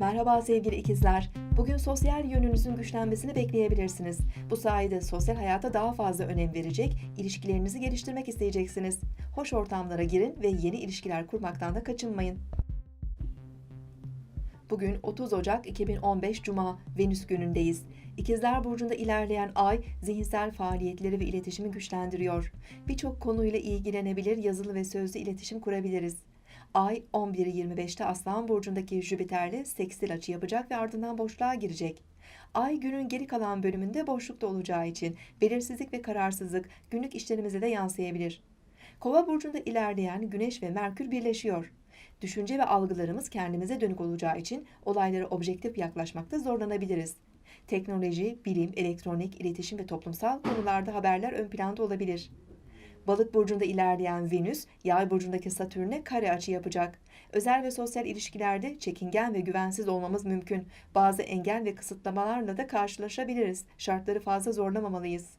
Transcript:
Merhaba sevgili ikizler. Bugün sosyal yönünüzün güçlenmesini bekleyebilirsiniz. Bu sayede sosyal hayata daha fazla önem verecek, ilişkilerinizi geliştirmek isteyeceksiniz. Hoş ortamlara girin ve yeni ilişkiler kurmaktan da kaçınmayın. Bugün 30 Ocak 2015 Cuma Venüs günündeyiz. İkizler Burcu'nda ilerleyen ay zihinsel faaliyetleri ve iletişimi güçlendiriyor. Birçok konuyla ilgilenebilir, yazılı ve sözlü iletişim kurabiliriz. Ay 11.25'te Aslan Burcu'ndaki Jüpiter'le sekstil açı yapacak ve ardından boşluğa girecek. Ay günün geri kalan bölümünde boşlukta olacağı için belirsizlik ve kararsızlık günlük işlerimize de yansıyabilir. Kova burcunda ilerleyen Güneş ve Merkür birleşiyor. Düşünce ve algılarımız kendimize dönük olacağı için olaylara objektif yaklaşmakta zorlanabiliriz. Teknoloji, bilim, elektronik, iletişim ve toplumsal konularda haberler ön planda olabilir. Balık burcunda ilerleyen Venüs, Yay burcundaki Satürn'e kare açı yapacak. Özel ve sosyal ilişkilerde çekingen ve güvensiz olmamız mümkün. Bazı engel ve kısıtlamalarla da karşılaşabiliriz. Şartları fazla zorlamamalıyız.